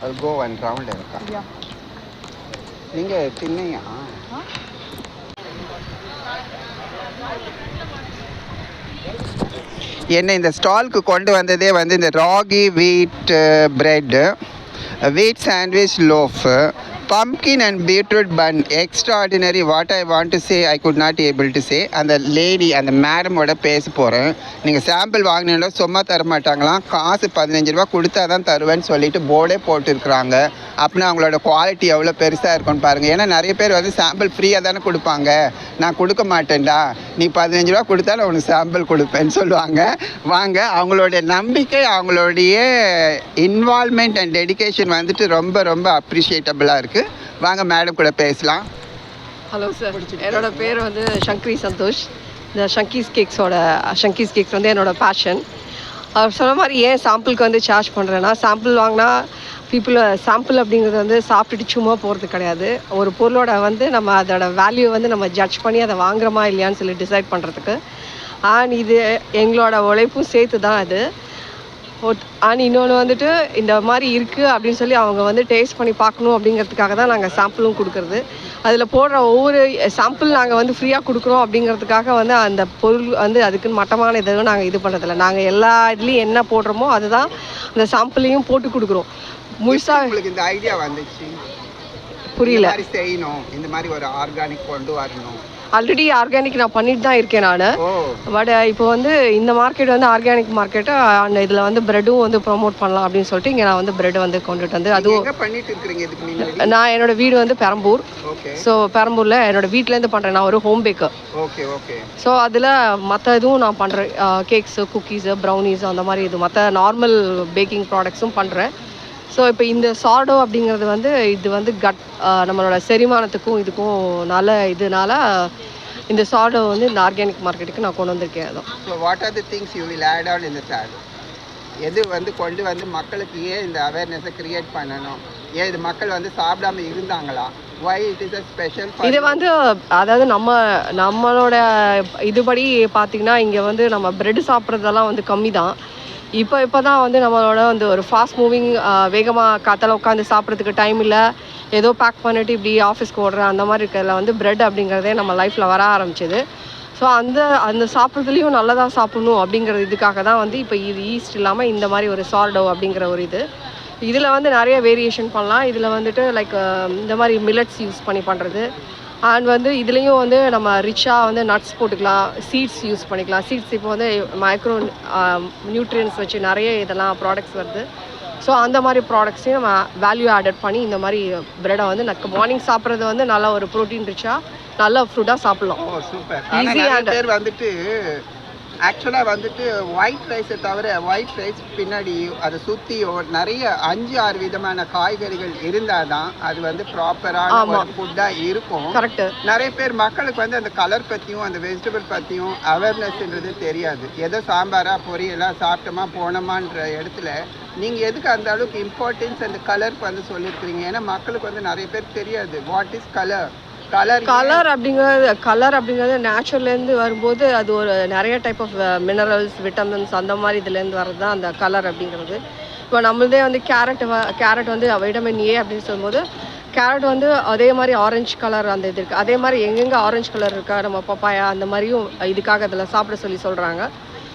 I'll go one round Yeah. நீங்க தின்னையா என்னை இந்த ஸ்டால்க்கு கொண்டு வந்ததே வந்து இந்த ragi wheat bread wheat sandwich loaf pumpkin and beetroot bun extraordinary what I want to say I could not able to say அந்த lady அந்த மேடமோட பேச போகிறேன் நீங்கள் சாம்பிள் வாங்கினீங்களோ சும்மா தர மாட்டாங்களாம் காசு பதினஞ்சு ரூபா கொடுத்தா தான் தருவேன்னு சொல்லிட்டு போர்டே போட்டுருக்குறாங்க. அப்படின்னா அவங்களோட குவாலிட்டி எவ்வளோ பெருசாக இருக்கும்னு பாருங்கள் ஏன்னா நிறைய பேர் வந்து சாம்பிள் ஃப்ரீயாக தானே கொடுப்பாங்க. நான் கொடுக்க மாட்டேன்டா. நீ பதினஞ்சு ரூபா கொடுத்தாலும் உனக்கு சாம்பிள் கொடுப்பேன்னு சொல்லுவாங்க. வாங்க அவங்களுடைய நம்பிக்கை அவங்களுடைய இன்வால்மெண்ட் அண்ட் டெடிகேஷன் வந்துட்டு ரொம்ப ரொம்ப அப்ரிஷியேட்டபுளாக இருக்குது வாங்க மேடம் கூட பேசலாம். ஹலோ சார் என்னோட பேர் வந்து சங்கரி சந்தோஷ். இந்த ஷங்கீஸ் கேக்ஸோட ஷங்கீஸ் கேக்ஸ் வந்து என்னோட பேஷன் அவர் சொன்ன மாதிரி ஏன் சாம்பிளுக்கு வந்து சார்ஜ் பண்ணுறேன்னா சாம்பிள் வாங்கினா பீப்புள் சாம்பிள் அப்படிங்கிறது வந்து சாப்பிட்டுட்டு சும்மா போகிறது கிடையாது. ஒரு பொருளோட வந்து நம்ம அதோட வேல்யூ வந்து நம்ம ஜட்ஜ் பண்ணி அதை வாங்குறோமா இல்லையான்னு சொல்லி டிசைட் பண்ணுறதுக்கு அண்ட் இது எங்களோட உழைப்பும் சேர்த்து தான் அது. அண்ட் இன்னொன்று வந்துட்டு இந்த மாதிரி இருக்குது அப்படின்னு சொல்லி அவங்க வந்து டேஸ்ட் பண்ணி பார்க்கணும் அப்படிங்கிறதுக்காக தான் நாங்கள் சாம்பிளும் கொடுக்குறது. அதில் போடுற ஒவ்வொரு சாம்பிள் நாங்கள் வந்து ஃப்ரீயாக கொடுக்குறோம் அப்படிங்கிறதுக்காக வந்து அந்த பொருள் வந்து அதுக்குன்னு மட்டமான எதுவும் நாங்கள் இது பண்ணுறதில்ல நாங்கள் எல்லா இதுலேயும் என்ன போடுறோமோ அதுதான் அந்த சாம்பிளையும் போட்டு கொடுக்குறோம். முழுசாக உங்களுக்கு இந்த ஐடியா வந்துச்சு? புரியல. செய்யணும். இந்த மாதிரி ஒரு ஆர்கானிக் கொண்டு வரணும். ஆல்ரெடி ஆர்கானிக் நான் பண்ணிட்டு தான் இருக்கேன் நான். பட் இப்போ வந்து இந்த மார்க்கெட் வந்து ஆர்கானிக் மார்க்கெட்டு அந்த இதில் வந்து ப்ரெட்டும் வந்து ப்ரோமோட் பண்ணலாம் அப்படின்னு சொல்லிட்டு இங்கே நான் வந்து ப்ரெட் வந்து கொண்டுட்டு வந்து அதுவும் நான் என்னோட வீடு வந்து பெரம்பூர். ஸோ பெரம்பூரில் என்னோட வீட்டிலேருந்து பண்ணுறேன் நான் ஒரு ஹோம் பேக்கர் ஸோ அதில் மற்ற இதுவும் நான் பண்ணுறேன் கேக்ஸு குக்கீஸு ப்ரௌனீஸ் அந்த மாதிரி இது மற்ற நார்மல் பேக்கிங் ப்ராடக்ட்ஸும் பண்ணுறேன் ஸோ இப்போ இந்த சார்டோ அப்படிங்கிறது வந்து இது வந்து கட் நம்மளோட செரிமானத்துக்கும் இதுக்கும் நல்ல இதனால இந்த சார்டோ வந்து இந்த ஆர்கானிக் மார்க்கெட்டுக்கு நான் கொண்டு வந்திருக்கேன் அதான் so what are the things you will add on இந்த சாட்? எது வந்து கொண்டு வந்து மக்களுக்கு ஏன் இந்த அவேர்னஸை கிரியேட் பண்ணணும்? ஏன் இது மக்கள் வந்து சாப்பிடாம இருந்தாங்களா? Why it is a special இது வந்து அதாவது நம்ம நம்மளோட இதுபடி பார்த்தீங்கன்னா இங்கே வந்து நம்ம பிரெட் சாப்பிட்றதெல்லாம் வந்து கம்மி தான் இப்போ இப்போ தான் வந்து நம்மளோட வந்து ஒரு ஃபாஸ்ட் மூவிங் வேகமாக காத்தால உட்காந்து சாப்பிட்றதுக்கு டைம் இல்லை. ஏதோ பேக் பண்ணிட்டு இப்படி ஆஃபீஸ்க்கு ஓடுறேன். அந்த மாதிரி இருக்கிறதுல வந்து பிரெட் அப்படிங்கிறதே நம்ம லைஃப்பில் வர ஆரம்பிச்சது. ஸோ அந்த அந்த சாப்பிட்றதுலேயும் நல்லதாக சாப்பிடணும் அப்படிங்கிறது இதுக்காக தான் வந்து இப்போ இது ஈஸ்ட் இல்லாமல் இந்த மாதிரி ஒரு சார்டோ அப்படிங்கிற ஒரு இது. இதில் வந்து நிறைய வேரியேஷன் பண்ணலாம். இதில் வந்துட்டு லைக் இந்த மாதிரி மில்லட்ஸ் யூஸ் பண்ணி பண்ணுறது அண்ட் வந்து இதுலேயும் வந்து நம்ம ரிச்சாக வந்து நட்ஸ் போட்டுக்கலாம் சீட்ஸ் யூஸ் பண்ணிக்கலாம். சீட்ஸ் இப்போ வந்து மைக்ரோ நியூட்ரியன்ஸ் வச்சு நிறைய இதெல்லாம் ப்ராடக்ட்ஸ் வருது. ஸோ அந்த மாதிரி ப்ராடக்ட்ஸையும் நம்ம வேல்யூ ஆடட் பண்ணி இந்த மாதிரி ப்ரெட்டை வந்து நக்கு மார்னிங் சாப்பிட்றது வந்து நல்ல ஒரு ப்ரோட்டீன் ரிச்சாக நல்ல ஃப்ரூட்டாக சாப்பிட்லாம். and- பேர் வந்துட்டு ஆக்சுவலாக வந்துட்டு ஒயிட் ரைஸை தவிர ஒயிட் ரைஸ் பின்னாடி அதை சுற்றி நிறைய அஞ்சு ஆறு விதமான காய்கறிகள் இருந்தால் தான் அது வந்து ப்ராப்பரான. ஒரு ஃபுட்டாக இருக்கும். நிறைய பேர் மக்களுக்கு வந்து அந்த கலர் பற்றியும் அந்த வெஜிடபிள் பற்றியும் அவேர்னஸ்ன்றது தெரியாது. ஏதோ சாம்பாரா பொரியலா சாப்பிட்டோமா போனோமான்ற இடத்துல நீங்கள் எதுக்கு அந்த அளவுக்கு இம்பார்ட்டன்ஸ் அந்த கலருக்கு வந்து சொல்லியிருக்கிறீங்க ஏன்னா மக்களுக்கு வந்து நிறைய பேர் தெரியாது. What is colour colour colour அப்படிங்கிறது கலர் அப்படிங்கிறது நேச்சுரல்லேருந்து வரும்போது அது ஒரு நிறைய டைப் ஆஃப் மினரல்ஸ் விட்டமின்ஸ் அந்த மாதிரி இதுலேருந்து வர்றது தான் அந்த கலர் அப்படிங்கிறது. இப்போ நம்மளதே வந்து கேரட் கேரட் வந்து வைட்டமின் ஏ அப்படின்னு சொல்லும்போது கேரட் வந்து அதே மாதிரி ஆரஞ்சு கலர் அந்த இது இருக்குது அதே மாதிரி எங்கெங்கே ஆரஞ்சு கலர் இருக்கா நம்ம பப்பாயா அந்த மாதிரியும் இதுக்காக அதில் சாப்பிட சொல்லி சொல்கிறாங்க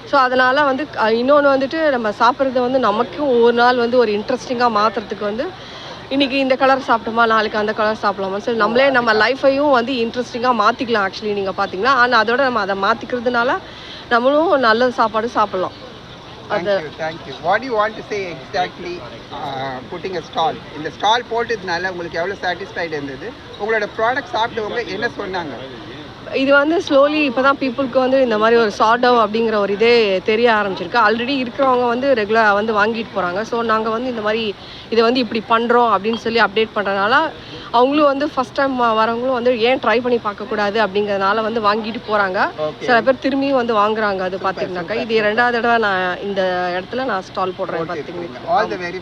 ஸோ அதனால் வந்து இன்னொன்று வந்துட்டு நம்ம சாப்பிட்றது வந்து நமக்கும் ஒரு நாள் வந்து ஒரு இன்ட்ரெஸ்டிங்காக மாற்றுறதுக்கு வந்து இன்னைக்கு இந்த கலர் சாப்பிட்டோமா? நாளைக்கு அந்த கலர் சாப்பிடலாமா? சரி நம்மளே நம்ம லைஃபையும் வந்து இன்ட்ரெஸ்டிங்காக மாற்றிக்கலாம் ஆக்சுவலி நீங்கள் பார்த்தீங்கன்னா ஆனால் அதோட நம்ம அதை மாற்றிக்கிறதுனால நம்மளும் நல்ல சாப்பாடு சாப்பிட்லாம். Thank you, thank you. What do you want to say exactly uh, putting a stall? இந்த ஸ்டால் போட்டதுனால உங்களுக்கு எவ்வளோ சாட்டிஸ்ஃபைடு இருந்தது? உங்களோட ப்ராடக்ட் சாப்பிட்டவங்க என்ன சொன்னாங்க? இது வந்து ஸ்லோலி இப்போ தான் பீப்புளுக்கு வந்து இந்த மாதிரி ஒரு சார்டவ் அப்படிங்கிற ஒரு இதே தெரிய ஆரம்பிச்சிருக்கு. ஆல்ரெடி இருக்கிறவங்க வந்து ரெகுலராக வந்து வாங்கிட்டு போகிறாங்க ஸோ நாங்கள் வந்து இந்த மாதிரி இதை வந்து இப்படி பண்ணுறோம் அப்படின்னு சொல்லி அப்டேட் பண்ணுறதுனால அவங்களும் வந்து ஃபர்ஸ்ட் டைம் வரவங்களும் வந்து ஏன் ட்ரை பண்ணி பார்க்கக்கூடாது அப்படிங்கிறதுனால வந்து வாங்கிட்டு போகிறாங்க. சில பேர் திரும்பியும் வந்து வாங்குறாங்க அது பார்த்தீங்கன்னாக்கா இது ரெண்டாவது தடவை நான் இந்த இடத்துல நான் ஸ்டால் போடுறேன் பார்த்தீங்கன்னா All the very